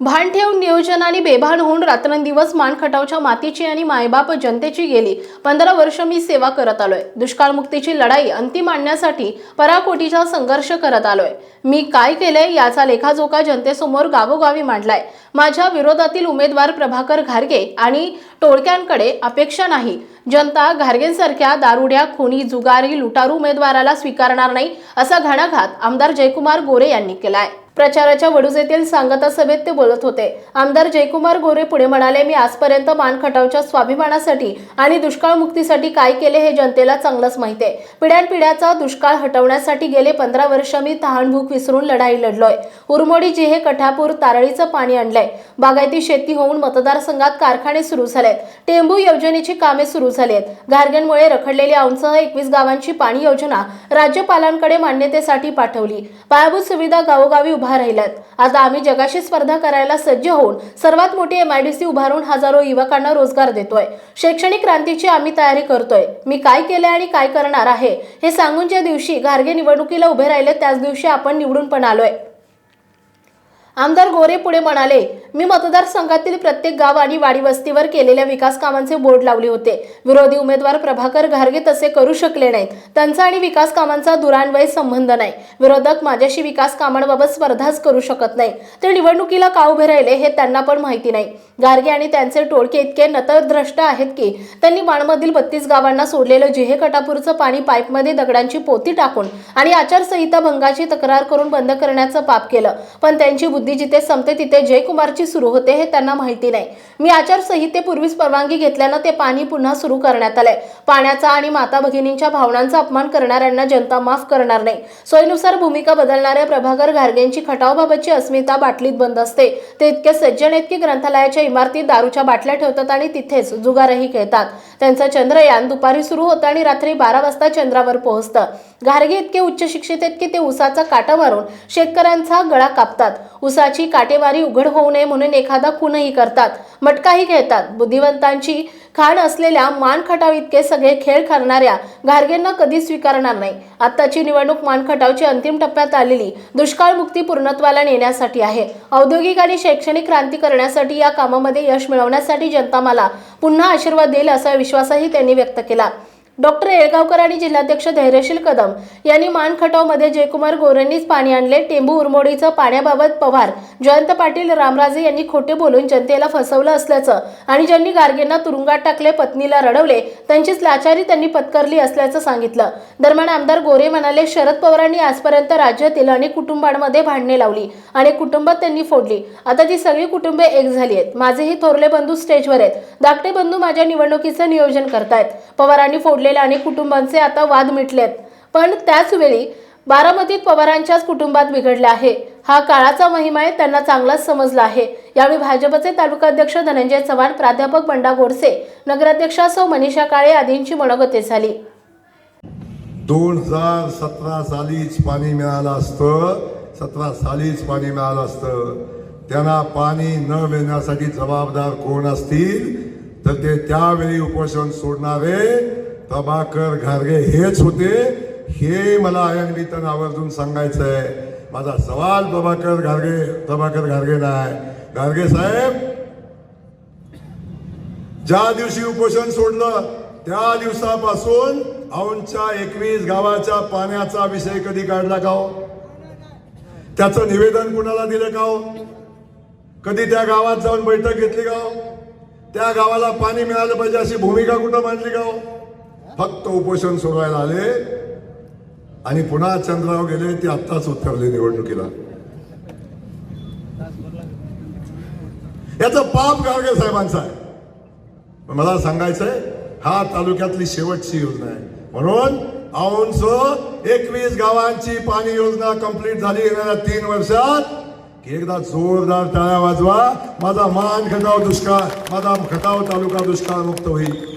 भान ठेवून नियोजन आणि बेभान होऊन रात्रंदिवस मान खटावच्या मातीची आणि मायबाप जनतेची गेली. पंधरा वर्ष मी सेवा करत आलोय. दुष्काळमुक्तीची लढाई अंतिम आणण्यासाठी पराकोटीचा संघर्ष करत आलोय. मी काय केलंय याचा लेखाजोखा जनतेसमोर गावोगावी मांडलाय. माझ्या विरोधातील उमेदवार प्रभाकर घारगे आणि टोळक्यांकडे अपेक्षा नाही. जनता घारगेंसारख्या दारुड्या खुनी जुगारी लुटारू उमेदवाराला स्वीकारणार नाही असा घणाघात आमदार जयकुमार गोरे यांनी केलाय. प्रचाराच्या वडूज येथील सांगता सभेत ते बोलत होते. आमदार जयकुमार गोरे पुढे म्हणाले मी आजपर्यंत मानखटावच्या स्वाभिमानासाठी आणि दुष्काळ मुक्तीसाठी काय केले हे जनतेला चांगलंच माहिती आहे पिढ्यानपिढ्याचा दुष्काळ हटवण्यासाठी गेले पंधरा वर्ष मी तहानभूक विसरून लढाई लढलोय. उरमोडी जिहे कठापूर तारळीचं पाणी आणलंय. बागायती शेती होऊन मतदारसंघात कारखाने सुरू झालेत. टेंबू योजनेची कामे सुरू झालीत गारगेंमुळे रखडलेली औंसह एकवीस गावांची पाणी योजना राज्यपालांकडे मान्यतेसाठी पाठवली. पायाभूत सुविधा गावोगावी उभा राहिल्यात. आता आम्ही जगाशी स्पर्धा करायला सज्ज होऊन सर्वात मोठी एम आय डी सी उभारून हजारो युवकांना रोजगार देतोय. शैक्षणिक क्रांतीची आम्ही तयारी करतोय. मी काय केले आणि काय करणार आहे हे सांगून ज्या दिवशी गार्गे निवडणुकीला उभे राहिले त्याच दिवशी आपण निवडून पण आलोय. आमदार गोरे पुढे म्हणाले मी मतदारसंघातील प्रत्येक गाव आणि वाडी वस्तीवर केलेल्या विकास कामांचे बोर्ड लावले होते. विरोधी उमेदवार प्रभाकर घारगे तसे करू शकले नाहीत. त्यांचा आणि विकास कामांचा दुरान्वय संबंध नाही. विरोधक माझ्याशी विकास कामांबाबत स्पर्धाच करू शकत नाही. ते निवडणुकीला का उभे राहिले हे त्यांना पण माहिती नाही. गारगे आणि त्यांचे टोळके इतके नतद्रष्ट आहेत की त्यांनी बाणमधील बत्तीस गावांना सोडलेलं जिहे कटापूरचं पाणी पाईपमध्ये दगडांची पोती टाकून आणि आचारसंहिता भंगाची तक्रार करून बंद करण्याचं पाप केलं. पण त्यांची बुद्धी जिथे संपते तिथे जयकुमारची सुरू होते हे त्यांना माहिती नाही. मी आचारसंहितेपूर्वीच परवानगी घेतल्यानं ते पाणी पुन्हा सुरू करण्यात आलंय. पाण्याचा आणि माता भगिनींच्या भावनांचा अपमान करणाऱ्यांना जनता माफ करणार नाही. सोयीनुसार भूमिका बदलणाऱ्या प्रभाकर घारगेंची खटावबाबतची अस्मिता बाटलीत बंद असते. ते इतके सज्जन आहेत की ग्रंथालयाच्या इमारतीत दारूच्या बाटल्या ठेवतात आणि तिथेच जुगारही खेळतात. त्यांचं चंद्रयान दुपारी सुरू होतं आणि रात्री बारा वाजता चंद्रावर पोहोचतं. घारगे इतके उच्च शिक्षित आहेत की ते उसाचा काटा मारून शेतकऱ्यांचा गळा कापतात. उसाची काटेवारी उघड होऊ नये म्हणून एखादा खूनही करतात. मटकाही घेतात बुद्धिवंतांची खाण असलेल्या मानखटाव इतके सगळे खेळ करणाऱ्या घारगेंना कधी स्वीकारणार नाही. आत्ताची निवडणूक मानखटावची अंतिम टप्प्यात आलेली दुष्काळमुक्ती पूर्णत्वाला नेण्यासाठी आहे. औद्योगिक आणि शैक्षणिक क्रांती करण्यासाठी या कामामध्ये यश मिळवण्यासाठी जनता मला पुन्हा आशीर्वाद देईल असा विश्वासही त्यांनी व्यक्त केला. डॉक्टर येळगावकर आणि जिल्हाध्यक्ष धैर्यशील कदम यांनी मानखटावमध्ये जयकुमार गोरेंनीच पाणी आणले. टेंबू उरमोडीचं पाण्याबाबत पवार. जयंत पाटील रामराजे यांनी खोटे बोलून जनतेला फसवलं असल्याचं आणि ज्यांनी गार्गेंना तुरुंगात टाकले पत्नीला रडवले त्यांचीच लाचारी त्यांनी पत्करली असल्याचं सांगितलं. दरम्यान आमदार गोरे म्हणाले शरद पवारांनी आजपर्यंत राज्यातील अनेक कुटुंबांमध्ये भांडणे लावली अनेक कुटुंबात त्यांनी फोडली. आता ती सगळी कुटुंबे एक झाली आहेत माझेही थोरले बंधू स्टेजवर आहेत. धाकटे बंधू माझ्या निवडणुकीचं नियोजन करतायत. पवारांनी फोडले पडलेल्या अनेक कुटुंबांचे आता वाद मिटलेत. पण त्याचवेळी बारामतीत पवारांच्याच कुटुंबात बिघडले आहे. हा काळाचा महिमा आहे त्यांना चांगलाच समजला आहे. यावेळी भाजपचे तालुकाध्यक्ष धनंजय चव्हाण प्राध्यापक बंडा गोडसे नगराध्यक्षा सौ मनीषा काळे आदींची मनोगते झाली. दोन हजार सतरा सालीच पाणी मिळालं असतं. सतरा सालीच पाणी मिळालं असतं. त्यांना पाणी न मिळण्यासाठी जबाबदार कोण असतील? तर ते त्यावेळी उपोषण सोडणारे प्रभाकर घारगे हेच होते. हे मला अयंगीतन आवर्जून सांगायचं आहे माझा सवाल प्रभाकर घारगे प्रभाकर घारगे नाही घारगे साहेब ज्या दिवशी उपोषण सोडलं त्या दिवसापासून औंच्या एकवीस गावाच्या पाण्याचा विषय कधी काढला का हो? त्याचं निवेदन कुणाला दिलं का हो? कधी त्या गावात जाऊन बैठक घेतली का हो? त्या गावाला पाणी मिळालं पाहिजे अशी भूमिका कुठं मांडली का हो? फक्त उपोषण सोडवायला आले आणि पुन्हा चंद्राव गेले ते आत्ताच उत्तरले निवडणुकीला. याचं पाप गावगे साहेबांचं आहे. मला सांगायचंय हा तालुक्यातली शेवटची योजना आहे. म्हणून औंस एकवीस गावांची पाणी योजना कंप्लीट झाली येणाऱ्या तीन वर्षात. एकदा जोरदार टाळ्या वाजवा. माझा मान खटाव दुष्काळ माझा खटाव तालुका दुष्काळ मुक्त होईल.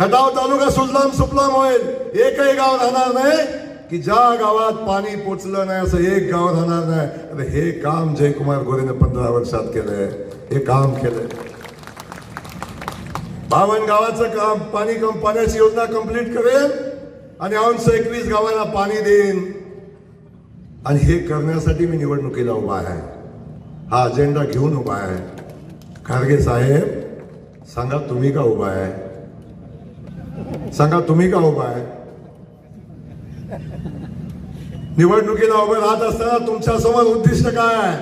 खटाव तालुका सुजलाम सुफलाम होईल. एकही गाव राहणार नाही की ज्या गावात पाणी पोचलं नाही असं एक गाव राहणार नाही. अरे हे काम जयकुमार गोरेने पंधरा वर्षात केलंय. हे काम केलंय. बावन गावाचं काम पाणी कम पाण्याची योजना कंप्लीट करेल आणि औंश एकवीस गावांना पाणी देईन. आणि हे करण्यासाठी मी निवडणुकीला उभा आहे. हा अजेंडा घेऊन उभा आहे. खारगे साहेब सांगा तुम्ही का उभा आहे? सांगा तुम्ही का उभा आहे? निवडणुकीला उभे राहत असताना तुमच्यासमोर उद्दिष्ट काय आहे?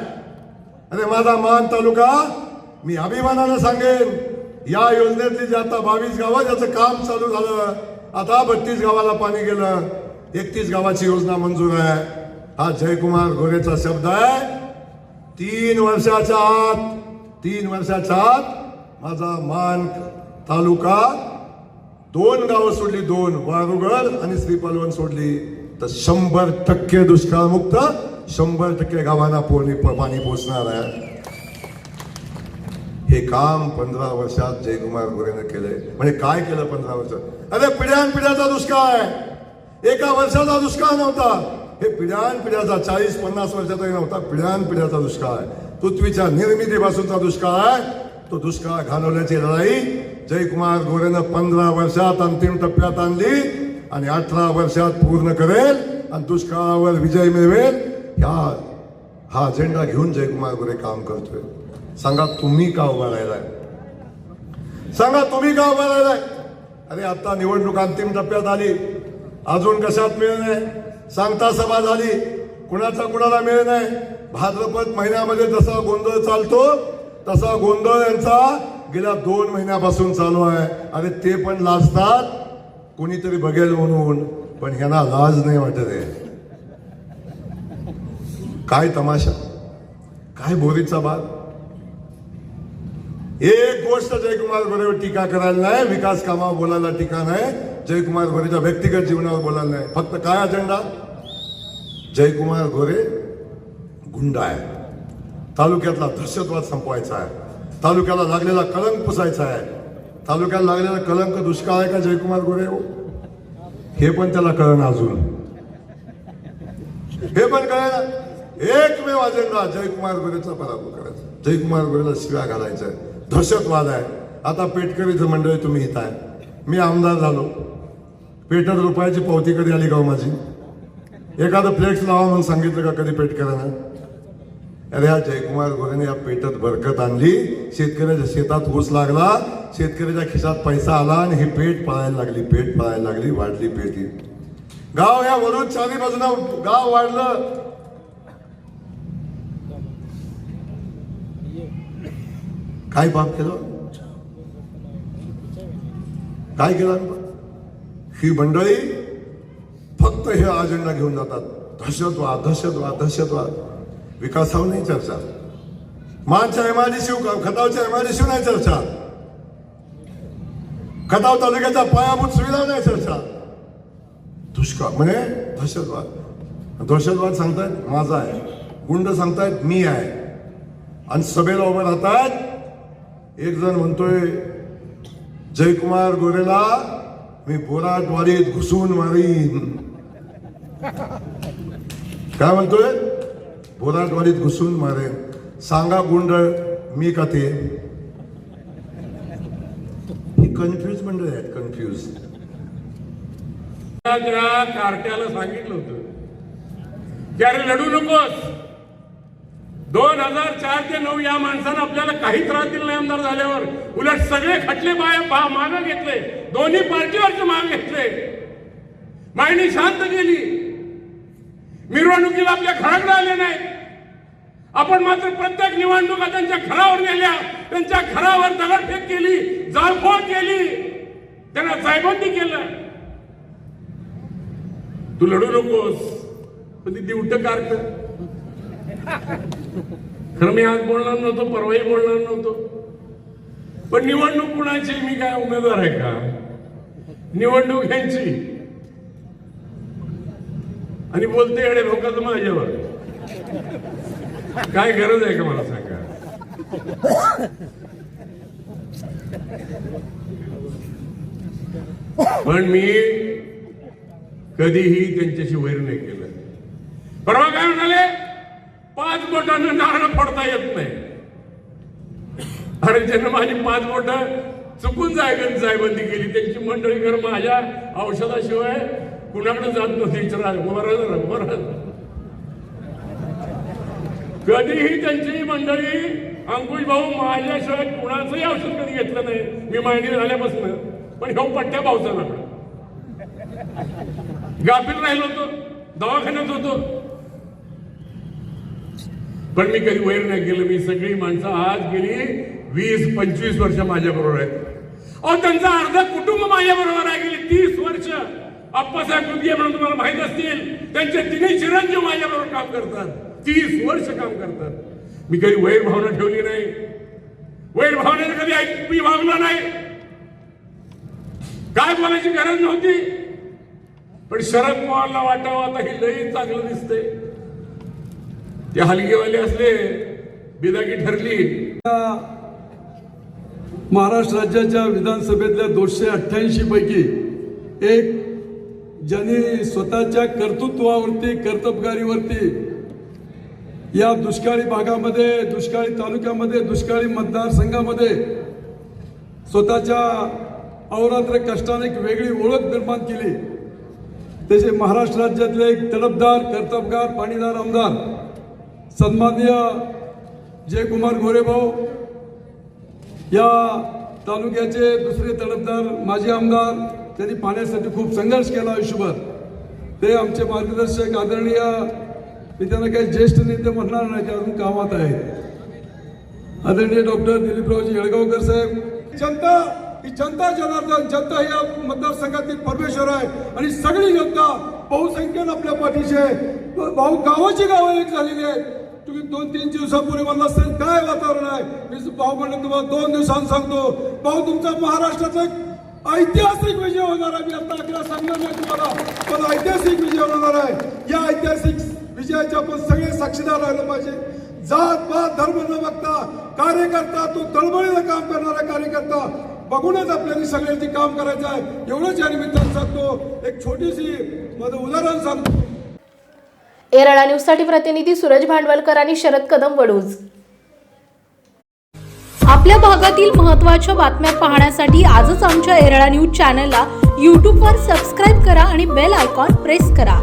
अरे माझा मान तालुका मी अभिमानानं सांगेन या योजनेतली जे आता बावीस गावं ज्याचं काम चालू झालं आता बत्तीस गावाला पाणी गेलं एकतीस गावाची योजना मंजूर आहे. हा जयकुमार गोरेचा शब्द आहे. तीन वर्षाच्या आत तीन वर्षाच्या आत माझा मान तालुका दोन गावं सोडली दोन वारुगड आणि श्रीपलवण सोडली. तर शंभर टक्के दुष्काळमुक्त शंभर टक्के गावांना पोणी पाणी पोचणार आहे. हे काम पंधरा वर्षात जयकुमार गोरेनं केलंय. म्हणजे काय केलं पंधरा वर्षात अरे पिढ्यान पिढ्याचा दुष्काळ आहे. एका वर्षाचा दुष्काळ नव्हता. हे पिढ्यान पिढ्याचा चाळीस पन्नास वर्षाचाही नव्हता. पिढ्यान पिढ्याचा दुष्काळ आहे. पृथ्वीच्या निर्मितीपासूनचा दुष्काळ आहे. तो दुष्काळ घालवण्याची लढाई जयकुमार गोरेनं पंधरा वर्षात अंतिम टप्प्यात आणली आणि अठरा वर्षात पूर्ण करेल आणि दुष्काळावर विजय मिळवेल. ह्या हा अजेंडा घेऊन जयकुमार गोरे काम करतोय. सांगा तुम्ही का उभा राहिलाय? सांगा तुम्ही का उभा राहिलाय? अरे आता निवडणूक अंतिम टप्प्यात आली. अजून कशात मिळ नाही? सांगता सभा झाली. कुणाचा कुणाला मिळ नाही? भाद्रपद महिन्यामध्ये जसा गोंधळ चालतो तसा गोंधळ यांचा गेल्या दोन महिन्यापासून चालू आहे. आणि ते पण लाजतात. कोणीतरी बघेल म्हणून पण ह्यांना लाज नाही वाटत आहे. काय तमाशा? काय बोरीचा बाग एक गोष्ट जयकुमार बरेवर टीका करायला नाही विकास कामावर बोलायला टीका नाही जयकुमार गोरेच्या व्यक्तिगत जीवनावर बोलायला नाही. फक्त काय अजेंडा जयकुमार गोरे गुंड आहे तालुक्यातला दहशतवाद संपवायचा आहे. तालुक्याला लागलेला कलंक पुसायचा आहे. तालुक्याला लागलेला कलंक दुष्काळ आहे का जयकुमार गोरे? हो? हे पण त्याला कळण अजून. हे पण कळेना. एकमेव अजेंडा जयकुमार गोरेचा पराभव करायचा. जयकुमार गोरेला शिव्या घालायचा दहशतवाद आहे. आता पेटकरीचं मंडळी तुम्ही इथं आहे. मी आमदार झालो. पेटर रुपयाची पावती कधी आली गाव माझी एखादं फ्लेक्स लावा म्हणून सांगितलं का कधी पेटकरांना अरे हा जयकुमार गोरेने या पेटत बरकत आणली. शेतकऱ्याच्या शेतात ऊस लागला. शेतकऱ्याच्या खिशात पैसा आला आणि हे पेट पळायला लागली. पेट पळायला लागली वाढली पेटी गाव या वरून चारी बाजूला गाव वाढलं. काय पाप केलं? काय केलं? ही मंडळी फक्त हे अजेंडा घेऊन जातात. दहशतवाद दहशतवाद दहशतवाद. विकासावर नाही चर्चा. मानच्या एमआयडीसी खतावच्या एमआयडीसी नाही चर्चा. खताव तालुक्याच्या पायाभूत सुविधा नाही चर्चा. दुष्काळ म्हणे दहशतवाद. दहशतवाद सांगतायत माझा आहे. गुंड सांगतायत मी आहे. आणि सभेला उभे राहतात एक जण म्हणतोय जयकुमार गोरेला मी बोराटवाडीत घुसून मारीन. काय म्हणतोय? बोराटवाडीत घुसून मारेन सांगा गुंडळ मी का ते? ही कन्फ्यूज मंडळ आहेत कन्फ्यूज त्या कार्ट्याला सांगितलं होतं. की अरे लढू नकोस. दोन हजार चार ते नऊ या माणसानं आपल्याला काही त्रास दिला नाही आमदार झाल्यावर. उलट सगळे खटले बाय घेतले. दोन्ही पार्टीवरचे माग घेतले. मायणी शांत केली. मिरवणुकीला आपल्या घराकडे आले नाही आपण मात्र प्रत्येक निवडणुका त्यांच्या घरावर नेल्या त्यांच्या घरावर दगडफेक केली जाळपोळ केली. त्यांना जायबंदी केलं. तू लढू नकोस पण ती दिवट कारक खरं मी आज बोलणार नव्हतो परवाही बोलणार नव्हतो. पण निवडणूक कुणाची मी काय उमेदवार आहे का? निवडणूक यांची आणि बोलते येणे लोकांचं माझ्यावर. काय गरज आहे का मला सांगा? पण मी कधीही त्यांच्याशी वैर नाही केलं. परवा काय म्हणाले? पाच बोटानं नारळ फोडता येत नाही. अरे ज्यांना माझी पाच बोट चुकून जायगन जायबंदी केली त्यांची मंडळी कर माझ्या औषधाशिवाय कुणाकडे जात नव्हती. विचारा उभा राहा कधीही त्यांची मंडळी अंकुश भाऊ माझ्याशिवाय कुणाचंही औषध कधी घेतलं नाही. मी मांडी झाल्यापासून. पण ह्यो पट्ट्या पावसाला गाफील राहिलो होतो. दवाखान्यात होतो. पण मी कधी वैर नाही गेलो मी सगळी माणसं आज गेली वीस पंचवीस वर्ष माझ्या बरोबर आहेत. अहो त्यांचं अर्ध कुटुंब माझ्या बरोबर आहे. गेली तीस वर्ष. अप्पासाहेब कुदगे म्हणून तुम्हाला माहीत असतील. त्यांचे तिन्ही चिरंजीव माझ्या बरोबर काम करतात. तीस वर्ष काम करतात. मी कधी वैर भावना ठेवली नाही. वैर भावनेने कधी ऐक मी वागलो नाही. काय बोलायची गरज नव्हती. पण शरद पवारला वाटावं आता ही लई चांगलं दिसते ते हलगेवाले असले बिदागी ठरली. महाराष्ट्र राज्याच्या विधानसभेतल्या दोनशे अठ्ठ्याऐंशी पैकी एक ज्यांनी स्वतःच्या कर्तृत्वावरती कर्तबगारीवरती या दुष्काळी भागामध्ये दुष्काळी तालुक्यामध्ये दुष्काळी मतदारसंघामध्ये स्वतःच्या अहोरात्र कष्टाने एक वेगळी ओळख निर्माण केली. त्याचे महाराष्ट्र राज्यातले एक तडपदार कर्तबगार पाणीदार आमदार सन्माननीय जयकुमार गोरेभाऊ या तालुक्याचे दुसरे तडपदार माजी आमदार त्यांनी पाण्यासाठी खूप संघर्ष केला आयुष्यभर. ते आमचे मार्गदर्शक आदरणीय मी त्यांना काही ज्येष्ठ नेते म्हणणार नाही ते अजून कामात आहेत. आदरणीय डॉक्टर दिलीपरावजी येळगावकर साहेब. जनता ही जनता जनार्दन जनता या मतदारसंघातील परमेश्वर आहे. आणि सगळी जनता बहुसंख्येनं आपल्या पाठीशी आहे. भाऊ गावाची गावं एक झालेली आहेत. तुम्ही दोन तीन दिवसापूर्वी म्हणला असेल काय वातावरण आहे? मी भाऊ म्हणून तुम्हाला दोन दिवसांत सांगतो. भाऊ तुमचा महाराष्ट्राचा एक ऐतिहासिक विजय होणार आहे. मी आता अकरा सांगणार नाही तुम्हाला पण ऐतिहासिक विजय होणार आहे. या ऐतिहासिक विजयाचे आपण सगळे साक्षीदार राहिलं पाहिजे. जात पात धर्म न बघता कार्यकर्ता तो तळमळीनं काम करणारा कार्यकर्ता बघूनच आपल्याला सगळ्यांची काम करायचं आहे. एवढंच या निमित्तानं सांगतो. एक छोटीशी माझं उदाहरण सांगतो. एरळा न्यूजसाठी प्रतिनिधी सूरज भांडवलकर आणि शरद कदम वडूज. आपल्या भागातील महत्त्वाच्या बातम्या पाहण्यासाठी आजच आमच्या एरळा न्यूज चॅनलला यूट्यूबवर सबस्क्राईब करा आणि बेल आयकॉन प्रेस करा.